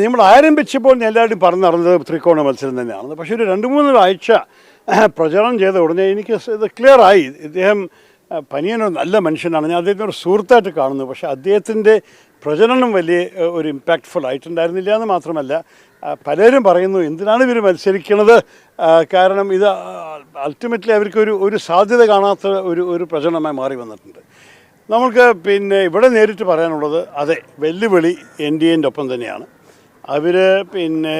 നമ്മൾ ആരംഭിച്ചപ്പോൾ എല്ലാവരും പറഞ്ഞു നടന്നത് ത്രികോണ മത്സരം തന്നെയാണ് പക്ഷെ ഒരു രണ്ട് മൂന്ന് ആഴ്ച പ്രചരണം ചെയ്ത ഉടനെ എനിക്ക് ഇത് ക്ലിയറായി ഇദ്ദേഹം പനിയനൊരു നല്ല മനുഷ്യനാണ്. ഞാൻ അദ്ദേഹത്തിന് ഒരു സുഹൃത്തായിട്ട് കാണുന്നു. പക്ഷേ അദ്ദേഹത്തിന്റെ പ്രചരണം വലിയ ഒരു ഇമ്പാക്റ്റ്ഫുൾ ആയിട്ടുണ്ടായിരുന്നില്ല എന്ന് മാത്രമല്ല പലരും പറയുന്നു എന്തിനാണ് ഇവർ മത്സരിക്കുന്നത് കാരണം ഇത് അൾട്ടിമേറ്റ്ലി അവർക്ക് ഒരു ഒരു സാധ്യത കാണാത്ത ഒരു ഒരു പ്രചരണമായി മാറി വന്നിട്ടുണ്ട്. നമുക്ക് പിന്നെ ഇവിടെ നേരിട്ട് പറയാനുള്ളത് അതെ വെല്ലുവിളി എൻ ഡി എന്റെ ഒപ്പം തന്നെയാണ്. അവർ പിന്നെ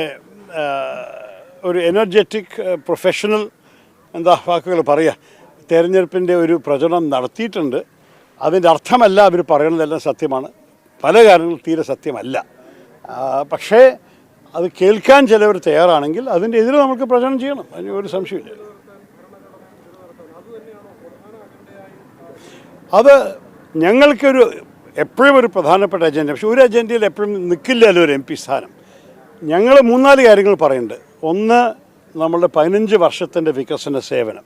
ഒരു എനർജറ്റിക് പ്രൊഫഷണൽ എന്താ വാക്കുകൾ പറയുക തെരഞ്ഞെടുപ്പിന്റെ ഒരു പ്രചരണം നടത്തിയിട്ടുണ്ട്. അതിന്റെ അർത്ഥമല്ല അവർ പറയുന്നതെല്ലാം സത്യമാണ്. പല കാര്യങ്ങളും തീരെ സത്യമല്ല. പക്ഷേ അത് കേൾക്കാൻ ചിലവർ തയ്യാറാണെങ്കിൽ അതിന്റെ എതിരെ നമുക്ക് പ്രചരണം ചെയ്യണം. അതിന് ഒരു സംശയമില്ല അത് ഞങ്ങൾക്കൊരു എപ്പോഴും ഒരു പ്രധാനപ്പെട്ട അജണ്ട പക്ഷെ ഒരു അജണ്ടയിൽ എപ്പോഴും നിൽക്കില്ലല്ലോ ഒരു എം പി സ്ഥാനം? ഞങ്ങൾ മൂന്നാൽ കാര്യങ്ങൾ പറയുന്നുണ്ട്. ഒന്ന് നമ്മളുടെ പതിനഞ്ച് വർഷത്തിന്റെ വികസന സേവനം.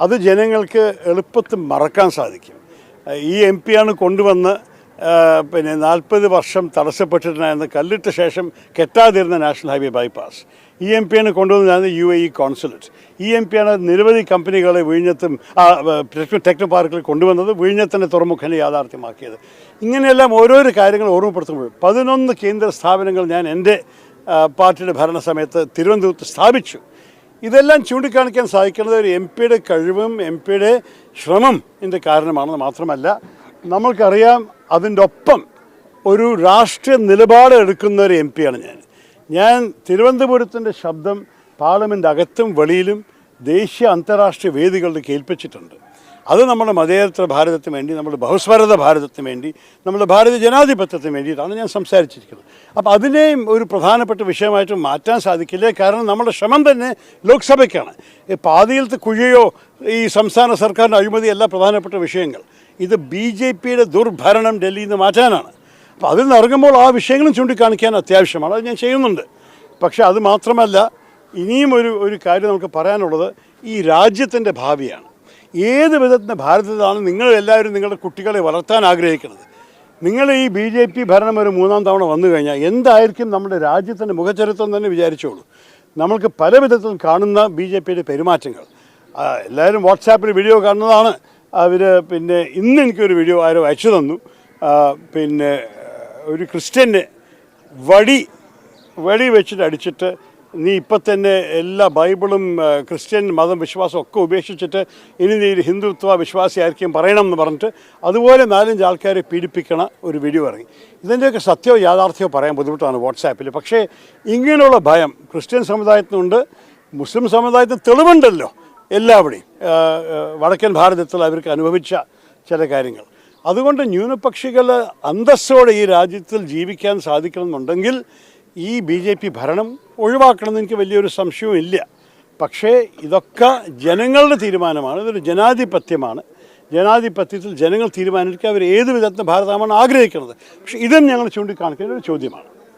അത് ജനങ്ങൾക്ക് എളുപ്പത്തിൽ മറക്കാൻ സാധിക്കും. ഈ എം പിയാണ് കൊണ്ടുവന്ന് പിന്നെ നാൽപ്പത് വർഷം തടസ്സപ്പെട്ടിട്ടുണ്ടായിരുന്ന കല്ലിട്ട ശേഷം കെട്ടാതിരുന്ന national highway bypass. E M പിയാണ് കൊണ്ടുവന്നതാണ് U A E consulate. E M പിയാണ് നിരവധി കമ്പനികളെ വിഴിഞ്ഞത്തും ടെക്നോ പാർക്കിൽ കൊണ്ടുവന്നത് വിഴിഞ്ഞത്തിന്റെ തുറമുഖനെ യാഥാർത്ഥ്യമാക്കിയത്. ഇങ്ങനെയെല്ലാം ഓരോരോ കാര്യങ്ങൾ ഓർമ്മപ്പെടുത്തുമ്പോൾ പതിനൊന്ന് കേന്ദ്ര സ്ഥാപനങ്ങൾ ഞാൻ എന്റെ പാർട്ടിയുടെ ഭരണ സമയത്ത് തിരുവനന്തപുരത്ത് സ്ഥാപിച്ചു. ഇതെല്ലാം ചൂണ്ടിക്കാണിക്കാൻ സാധിക്കുന്നത് ഒരു എം പിയുടെ കഴിവും എം പിയുടെ ശ്രമം ഇതിന്റെ കാരണമാണെന്ന് മാത്രമല്ല നമ്മൾക്കറിയാം അതിന്റെ ഒപ്പം ഒരു രാഷ്ട്രീയ നിലപാട് എടുക്കുന്ന ഒരു എം പിയാണ് ഞാൻ. ഞാൻ തിരുവനന്തപുരത്തിന്റെ ശബ്ദം പാർലമെന്റ് അകത്തും വെളിയിലും ദേശീയ അന്താരാഷ്ട്രീയ വേദികളിൽ കേൾപ്പിച്ചിട്ടുണ്ട്. അത് നമ്മുടെ മതേതര ഭാരതത്തിന് വേണ്ടി നമ്മുടെ ബഹുസ്വരത ഭാരതത്തിന് വേണ്ടി നമ്മുടെ ഭാരതീയ ജനാധിപത്യത്തിന് വേണ്ടിയിട്ടാണ് ഞാൻ സംസാരിച്ചിരിക്കുന്നത്. അപ്പോൾ അതിനെയും ഒരു പ്രധാനപ്പെട്ട വിഷയമായിട്ട് മാറ്റാൻ സാധിക്കില്ല? കാരണം നമ്മുടെ ശ്രമം തന്നെ ലോക്സഭയ്ക്കാണ്. പാതിയിലത്തെ കുഴിയോ ഈ സംസ്ഥാന സർക്കാരിന്റെ അഴിമതിയല്ല പ്രധാനപ്പെട്ട വിഷയങ്ങൾ. ഇത് ബി ജെ പിയുടെ ദുർഭരണം ഡൽഹിയിൽ നിന്ന് മാറ്റാനാണ്. അപ്പോൾ അതിൽ നിന്ന് ഇറങ്ങുമ്പോൾ ആ വിഷയങ്ങളും ചൂണ്ടിക്കാണിക്കാൻ അത്യാവശ്യമാണ്. അത് ഞാൻ ചെയ്യുന്നുണ്ട്. പക്ഷേ അത് മാത്രമല്ല ഇനിയും ഒരു ഒരു കാര്യം നമുക്ക് പറയാനുള്ളത് ഈ രാജ്യത്തിന്റെ ഭാവിയാണ്. ഏത് വിധത്തിന്റെ ഭാരതത്തിലാണ് നിങ്ങൾ എല്ലാവരും നിങ്ങളുടെ കുട്ടികളെ വളർത്താൻ ആഗ്രഹിക്കുന്നത്? നിങ്ങൾ ഈ ബി ജെ പി ഭരണം ഒരു മൂന്നാം തവണ വന്നു കഴിഞ്ഞാൽ എന്തായിരിക്കും നമ്മുടെ രാജ്യത്തിന്റെ മുഖചരിത്രം തന്നെ വിചാരിച്ചോളൂ. നമ്മൾക്ക് പല വിധത്തിലും കാണുന്ന ബി ജെ പിയുടെ പെരുമാറ്റങ്ങൾ. എല്ലാവരും വാട്സാപ്പിൽ വീഡിയോ കാണുന്നതാണ്. അവർ പിന്നെ ഇന്ന് എനിക്കൊരു വീഡിയോ ആരോ അയച്ചു തന്നു. പിന്നെ ഒരു ക്രിസ്ത്യന്റെ വടി വടി വെച്ചിട്ട് അടിച്ചിട്ട് നീ ഇപ്പം തന്നെ എല്ലാ ബൈബിളും ക്രിസ്ത്യൻ മതം വിശ്വാസം ഒക്കെ ഉപേക്ഷിച്ചിട്ട് ഇനി നീ ഒരു ഹിന്ദുത്വ വിശ്വാസിയായിരിക്കും പറയണം എന്ന് പറഞ്ഞിട്ട് അതുപോലെ നാലഞ്ച് ആൾക്കാരെ പീഡിപ്പിക്കണ ഒരു വീഡിയോ ഇറങ്ങി. ഇതിന്റെയൊക്കെ സത്യമോ യാഥാർത്ഥ്യമോ പറയാൻ ബുദ്ധിമുട്ടാണ് വാട്സാപ്പിൽ. പക്ഷേ ഇങ്ങനെയുള്ള ഭയം ക്രിസ്ത്യൻ സമുദായത്തിനുണ്ട് മുസ്ലിം സമുദായത്തിന് തെളിവുണ്ടല്ലോ എല്ലാവിടെയും. വടക്കൻ ഭാരതത്തിൽ അവർക്ക് അനുഭവിച്ച ചില കാര്യങ്ങൾ. അതുകൊണ്ട് ന്യൂനപക്ഷികൾ അന്തസ്സോടെ ഈ രാജ്യത്തിൽ ജീവിക്കാൻ സാധിക്കണമെന്നുണ്ടെങ്കിൽ ഈ ബി ജെ പി ഭരണം ഒഴിവാക്കണമെന്ന് എനിക്ക് വലിയൊരു സംശയവും ഇല്ല പക്ഷേ ഇതൊക്കെ ജനങ്ങളുടെ തീരുമാനമാണ്. ഇതൊരു ജനാധിപത്യമാണ്. ജനാധിപത്യത്തിൽ ജനങ്ങൾ തീരുമാനിക്കുക അവർ ഏത് വിധത്തിൽ ഭാരതമാണ് ആഗ്രഹിക്കുന്നത് പക്ഷേ ഇതും ഞങ്ങൾ ചൂണ്ടിക്കാണിക്കുന്ന ഒരു ചോദ്യമാണ്.